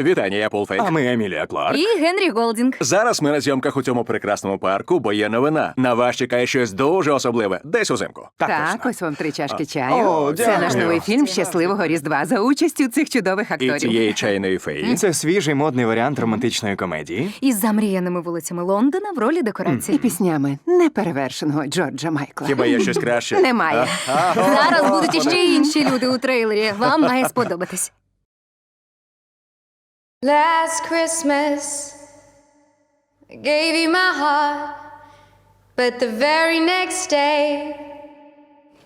Вітання, я Пол Фейк. А ми Емілія Кларк. І Генрі Голдінг. Зараз ми на зйомках у цьому прекрасному парку, бо є новина. На вас чекає щось дуже особливе. Десь узимку. Так, точно. ось вам три чашки чаю. О, Це наш дякую. новий фільм Щасливого Різдва за участю цих чудових І акторів. цієї чайної феї. Це свіжий модний варіант романтичної комедії. Із замріяними вулицями Лондона в ролі декорації. І піснями неперевершеного Джорджа Майкла. Хіба є щось краще? Немає. Зараз будуть іще інші люди у трейлері. Вам має сподобатись. Last Christmas, I gave you my heart, but the very next day,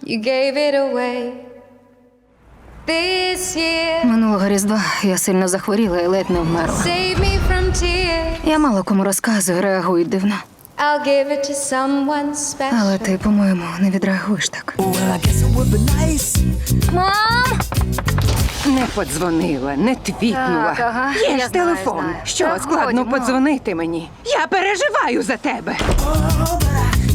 you gave it away. This year, Минулого різдва я сильно захворіла і ледь не вмерла. save me from tears. Я мало кому розказую, реагують дивно. I'll give it to someone special. Але ти, по-моєму, не відреагуєш так. Мам! Не подзвонила, не твітнула. Так, ага. Є Я ж знаю, телефон. знаю. Що, Так, складно ходімо. подзвонити мені? Я переживаю за тебе.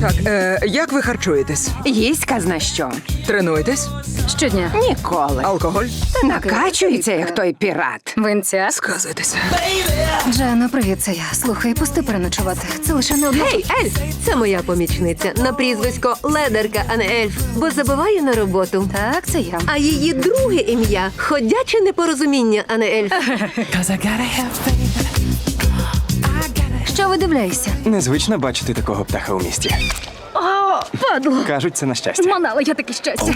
Так, е, як ви харчуєтесь? Їсть казна що? Тренуєтесь? Щодня. Ніколи. Алкоголь? Накачується, як той пірат. Винця. Сказуєтеся. Джено, привіт, це я. Слухай, пусти переночувати. Це лише не одна. Гей, ельф! Це моя помічниця на прізвисько Ледерка, а не ельф, бо забиває на роботу. Так, це я. А її друге ім'я ходяче непорозуміння, а не ельф. Що ви дивляєшся? Незвично бачити такого птаха у місті. Падло! Кажуть, це на щастя. Манала я таке щастя.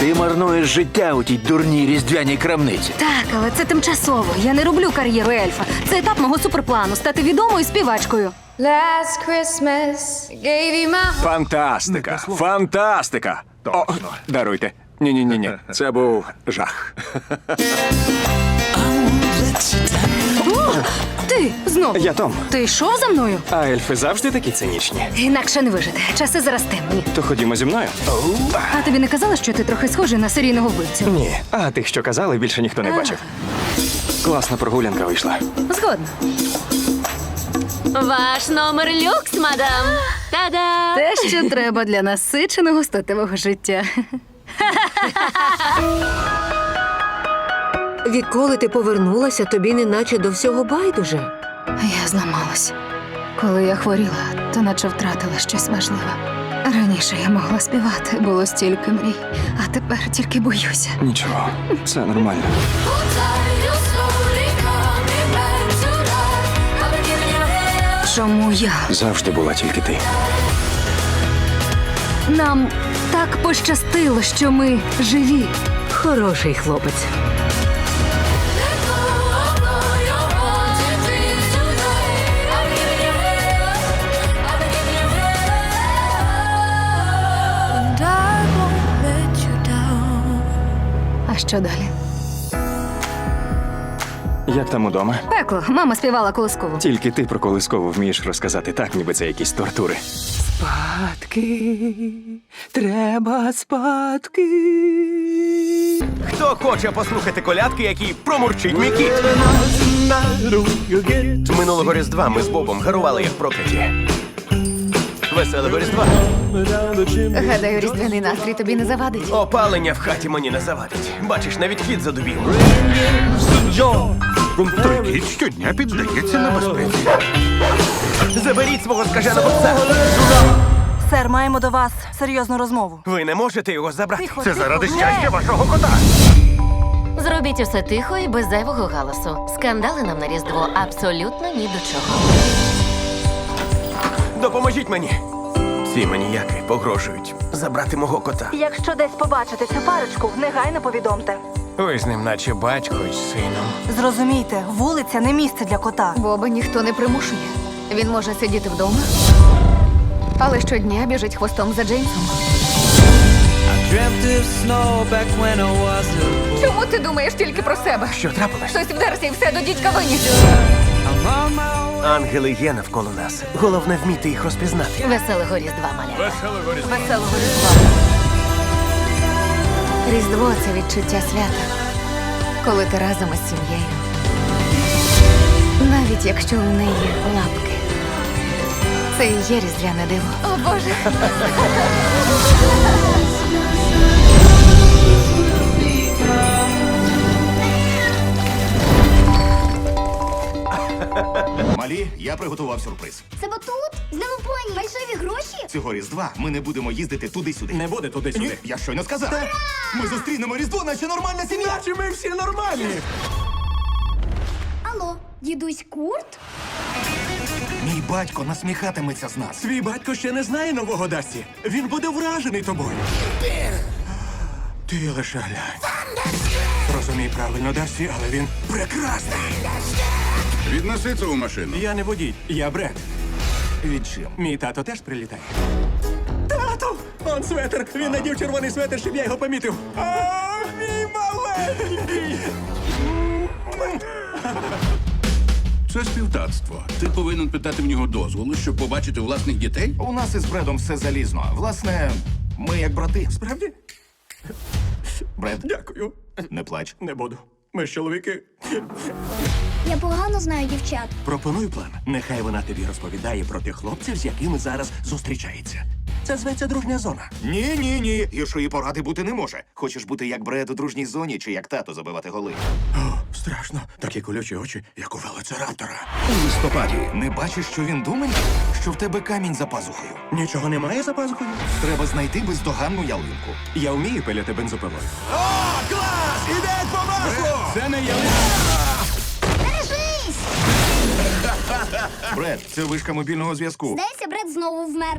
Ти марнуєш життя у тій дурній різдвяній крамниці. Так, але це тимчасово. Я не роблю кар'єру ельфа. Це етап мого суперплану стати відомою співачкою. Last Christmas, gave you my heart. Фантастика! Фантастика! О, даруйте. Ні, ні, ні, ні. Це був жах. Ти знову. Я Том. Ти йшов за мною? А ельфи завжди такі цинічні. Інакше не вижити. Часи зараз темні. То ходімо зі мною. А тобі не казали, що ти трохи схожий на серійного вбивцю? Ні. А тих, що казали, більше ніхто не бачив. Класна прогулянка вийшла. Згодна. Ваш номер люкс, мадам. Та-да! Те, що треба для насиченого статевого життя. Відколи ти повернулася, тобі неначе до всього байдуже. Я зламалась. Коли я хворіла, то наче втратила щось важливе. Раніше я могла співати, було стільки мрій, а тепер тільки боюся. Нічого, це нормально. Чому я? Завжди була тільки ти. Нам так пощастило, що ми живі. Хороший хлопець. Що далі? Як там удома? Пекло, мама співала колискову. Тільки ти про колискову вмієш розказати так, ніби це якісь тортури. Спадки. Треба спадки. Хто хоче послухати колядки, які промурчить мій кіт? Минулого різдва ми з Бобом гарували як прокляті. Веселого різдва. Гадаю, різдвяний настрій тобі не завадить. Опалення в хаті мені не завадить. Бачиш, навіть кіт задубів. Той кіт щодня піддається небезпеці. Заберіть свого скаженого пса. Сер, маємо до вас серйозну розмову. Ви не можете його забрати. Це заради щастя вашого кота. Зробіть усе тихо і без зайвого галасу. Скандали нам на різдво абсолютно ні до чого. Допоможіть мені. Ці маніяки погрожують забрати мого кота. Якщо десь побачите цю парочку, негайно повідомте. Ви з ним, наче батько із сином. Зрозумійте, вулиця не місце для кота. Боба ніхто не примушує. Він може сидіти вдома, але щодня біжить хвостом за Джеймсом. Чому ти думаєш тільки про себе? Що трапилось? Хтось вдерся і все до дідька виніс. Ангели є навколо нас. Головне вміти їх розпізнати. Веселого різдва, маля. Веселого різдва. Різдво це відчуття свята, коли ти разом із сім'єю. Навіть якщо у неї лапки. Це і є різдвяне диво. О Боже! Я приготував сюрприз. Це бо тут? Знову поні. Фальшиві гроші? Цього різдва ми не будемо їздити туди-сюди. Не буде туди-сюди. Ні, я щойно сказав. Ми зустрінемо Різдво, наче нормальна сім'я. Наче ми всі нормальні. Алло, дідусь Курт? Мій батько насміхатиметься з нас. Твій батько ще не знає нового Дасті. Він буде вражений тобою. Ти лише глянь. Розумій правильно, Дасті, але він прекрасний. Віднеси це у машину. Я не водій, я Бред. Відчим. Мій тато теж прилітає. Тато! Он светер! Він надів червоний светер, щоб я його помітив. А, мій маленький! Це співтатство. Ти повинен питати в нього дозволу, щоб побачити власних дітей. У нас із Бредом все залізно. Власне, ми як брати. Справді? Бред, Дякую. не плач. Не буду. Ми ж чоловіки. Я погано знаю дівчат. Пропоную план. Нехай вона тобі розповідає про тих хлопців, з якими зараз зустрічається. Це зветься дружня зона. Ні, ні, ні. Гіршої поради бути не може. Хочеш бути як Бред у дружній зоні чи як тато забивати голи. О, страшно. Такі колючі очі, як у велоцираптора. У листопаді не бачиш, що він думає? Що в тебе камінь за пазухою. Нічого немає за пазухою? Треба знайти бездоганну ялинку. Я вмію пиляти бензопилою. О, клас! Ідеть по маслу! Це не я. Бред, це вишка мобільного зв'язку. Здається, бред знову вмер.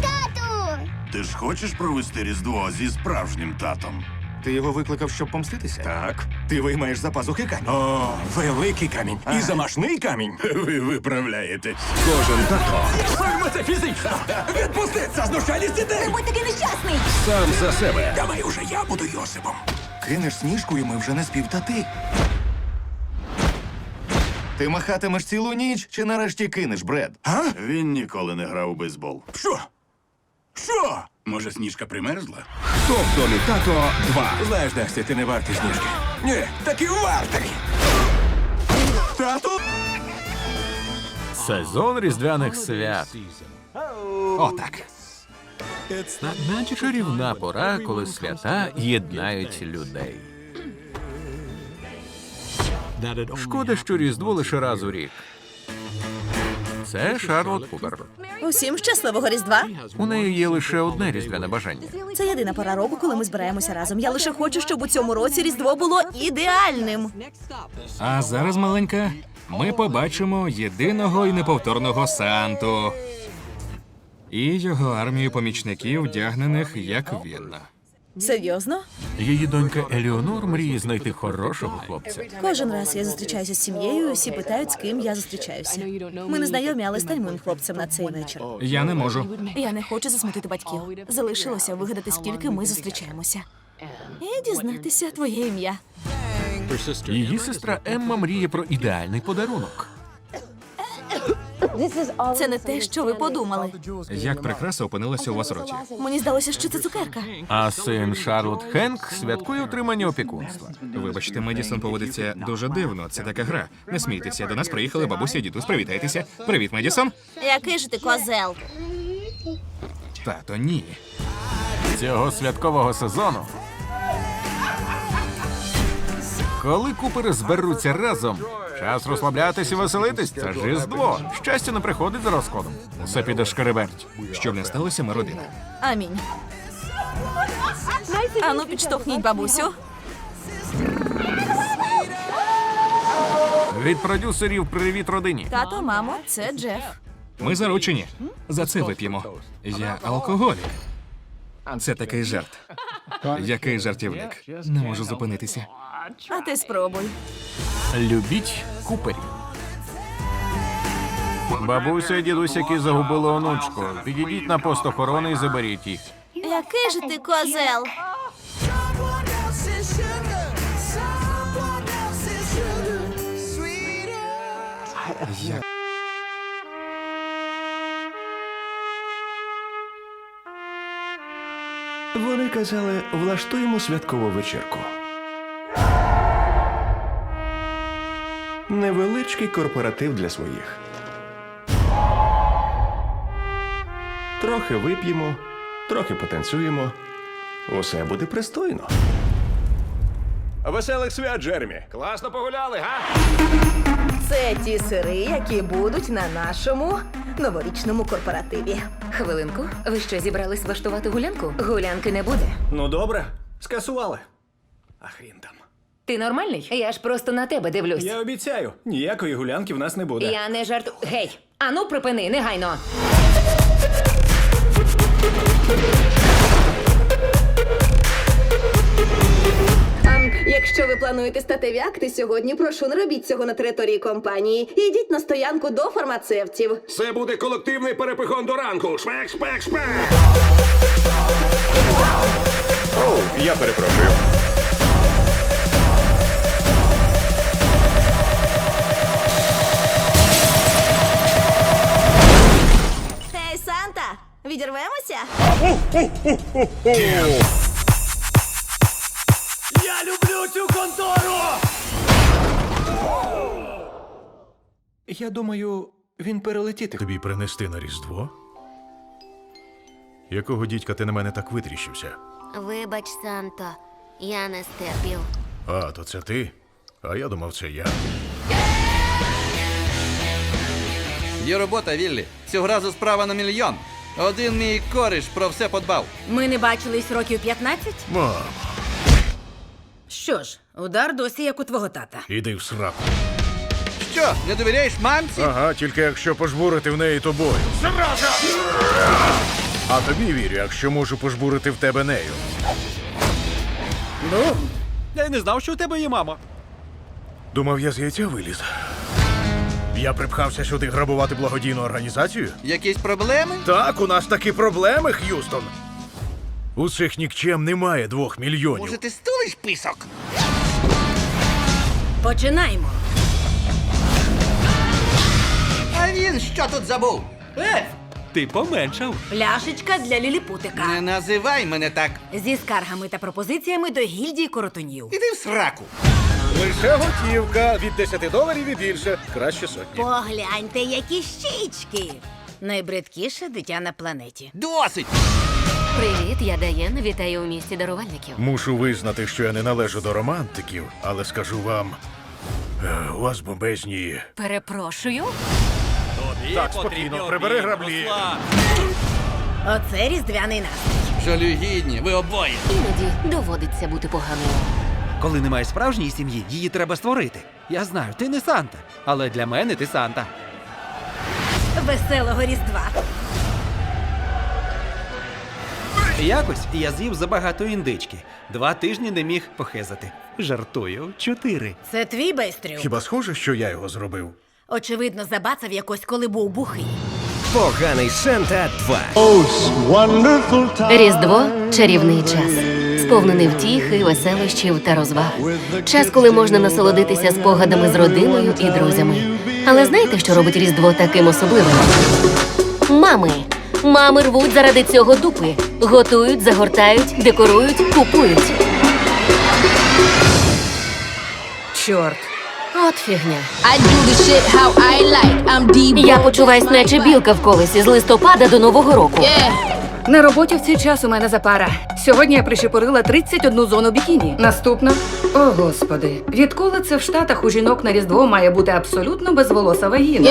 Тату! Ти ж хочеш провести Різдво зі справжнім татом? Ти його викликав, щоб помститися? Так. Ти виймаєш за пазухи камінь. О, великий камінь. І замашний камінь. Ви виправляєтесь. Кожен тато. Саме це фізично. Відпусти це знущання з дітей. Будь такий нещасний! Сам за себе. Давай уже я буду Йосипом. Кинеш сніжку, і ми вже не співтати. Ти махатимеш цілу ніч чи нарешті кинеш, Бред? А? Він ніколи не грав у бейсбол. Що? Що? Може, сніжка примерзла? Тобто не тато два. Знаєш, Дасті, ти не вартий сніжки. Ні, таки вартий. Тату? Сезон різдвяних свят. Отак. Чарівна пора, коли свята єднають людей. Шкода, що Різдво лише раз у рік. Це Шарлот Купер. Усім щасливого Різдва. У неї є лише одне різдвяне бажання. Це єдина пора року, коли ми збираємося разом. Я лише хочу, щоб у цьому році Різдво було ідеальним. А зараз, маленька, ми побачимо єдиного і неповторного Санту. І його армію помічників, вдягнених як він. Серйозно? Її донька Еліонор мріє знайти хорошого хлопця. Кожен раз я зустрічаюся з сім'єю, і всі питають, з ким я зустрічаюся. Ми не знайомі, але стань моїм хлопцем на цей вечір. Я не можу. Я не хочу засмутити батьків. Залишилося вигадати, скільки ми зустрічаємося. І дізнатися твоє ім'я. Її сестра Емма мріє про ідеальний подарунок. Це не те, що ви подумали. Як прикраса опинилася у вас в роті? Мені здалося, що це цукерка. А син Шарлот Хенк святкує отримання опікунства. Вибачте, Медісон поводиться дуже дивно. Це така гра. Не смійтеся. До нас приїхали бабуся і дідусь. Привітайтеся. Привіт, Медісон. Який ж ти козел? Тато, ні. Цього святкового сезону. Коли купери зберуться разом, час розслаблятись і веселитись. Це ж різдво. Щастя не приходить за розходом. Усе піде шкереберть. Щоб не сталося, ми родина. Амінь. Ану, підштовхніть бабусю. Від продюсерів привіт родині. Тато, мамо, це Джеф. Ми заручені. За це вип'ємо. Я алкоголік. Це такий жарт. Який жартівник. Не можу зупинитися. А ти спробуй. Любіть куперів. Бабуся і дідусь, які загубили онучку. Підійдіть на пост охорони і заберіть їх. Який же ти козел? Я... Вони казали, влаштуємо святкову вечірку. Невеличкий корпоратив для своїх. Трохи вип'ємо, трохи потанцюємо. Усе буде пристойно. Веселих свят, Джеремі. Класно погуляли, га? Це ті сири, які будуть на нашому новорічному корпоративі. Хвилинку, ви що зібрались влаштувати гулянку? Гулянки не буде. Ну добре, скасували. А хрін там. Ти нормальний? Я ж просто на тебе дивлюсь. Я обіцяю, ніякої гулянки в нас не буде. Я не жарту. Гей! Ану, припини, негайно. Якщо ви плануєте статеві акти сьогодні, прошу не робіть цього на території компанії. Йдіть на стоянку до фармацевтів. Це буде колективний перепихон до ранку. Шпек, шпек, шпек. Оу, я перепрошую. Санта! Відірвемося? Я думаю, він перелетіти. Тобі принести на Різдво? Якого дідька ти на мене так витріщився? Вибач, Санто, я не стерпів. А, то це ти? А я думав, це я. Є робота, Віллі. Цього разу справа на мільйон. Один мій кореш про все подбав. Ми не бачились років 15? Мам, Що ж, удар досі як у твого тата. іди в сраку. Що, не довіряєш мамці? Ага, тільки якщо пожбурити в неї тобою. А тобі вірю, якщо можу пожбурити в тебе нею. Ну, я й не знав, що у тебе є мама. Думав, я з яйця виліз. Я припхався сюди грабувати благодійну організацію? Якісь проблеми? Так, у нас такі проблеми, Х'юстон. У цих нікчем немає двох мільйонів. Може, ти стулиш писок? Починаємо. Він що тут забув? Е, ти поменшав. Пляшечка для ліліпутика. Не називай мене так. Зі скаргами та пропозиціями до гільдії коротунів. Іди в сраку. Лише готівка від 10 доларів і більше. Краще сотні. Погляньте, які щічки! Найбридкіше дитя на планеті. Досить! Привіт, я Даєн. Вітаю у місті дарувальників. Мушу визнати, що я не належу до романтиків, але скажу вам, е, у вас бомбезні. Перепрошую. Так, спокійно, прибери граблі. Оце різдвяний настрій. Жалюгідні, ви обоє. Іноді доводиться бути поганою. Коли немає справжньої сім'ї, її треба створити. Я знаю, ти не Санта, але для мене ти Санта. Веселого різдва. Якось я з'їв забагато індички. Два тижні не міг похезати. Жартую, чотири. Це твій байстрю. Хіба схоже, що я його зробив? Очевидно, забацав якось, коли був бухий. Поганий Санта 2. Різдво чарівний час, сповнений втіхи, веселощів та розваг. Час, коли можна насолодитися спогадами з родиною і друзями. Але знаєте, що робить Різдво таким особливим? Мами. Мами рвуть заради цього дупи. Готують, загортають, декорують, купують. Чорт. От фігня. Я почуваюсь, наче білка в колесі з листопада до Нового року. На роботі в цей час у мене запара. Сьогодні я прищепорила 31 зону бікіні. Наступна. О, господи. Відколи це в Штатах у жінок на Різдво має бути абсолютно безволоса вагіна?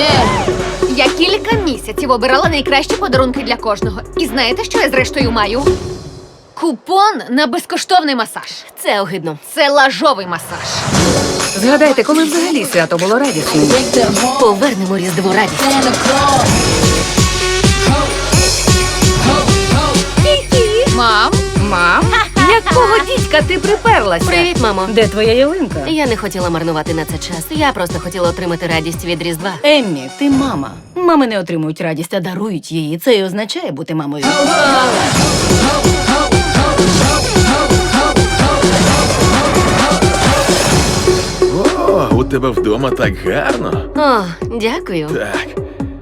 Я кілька місяців обирала найкращі подарунки для кожного. І знаєте, що я зрештою маю? Купон на безкоштовний масаж. Це огидно. Це лажовий масаж. Згадайте, коли взагалі свято було радісним. Повернемо Різдву радість. Мам, Мам, якого дідька ти приперлася? Привіт, мамо. Де твоя ялинка? Я не хотіла марнувати на це час. Я просто хотіла отримати радість від Різдва. Еммі, ти мама. Мами не отримують радість, а дарують її. Це і означає бути мамою. У тебе вдома так гарно. О, дякую. Так.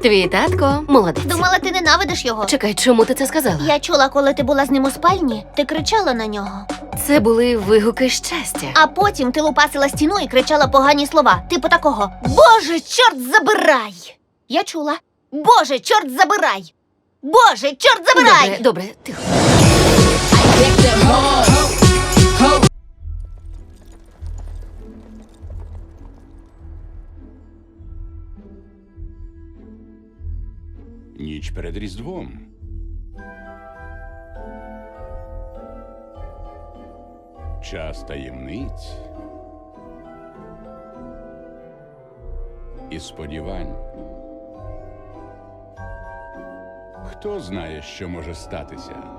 Твій татко молодець. думала, ти ненавидиш його. Чекай, чому ти це сказала? Я чула, коли ти була з ним у спальні, ти кричала на нього. Це були вигуки щастя. А потім ти лупасила стіну і кричала погані слова. Типу такого: Боже, чорт забирай! Я чула. Боже, чорт забирай! Боже, чорт забирай! Добре, добре, тихо. Ніч перед Різдвом. Час таємниць і сподівань. Хто знає, що може статися?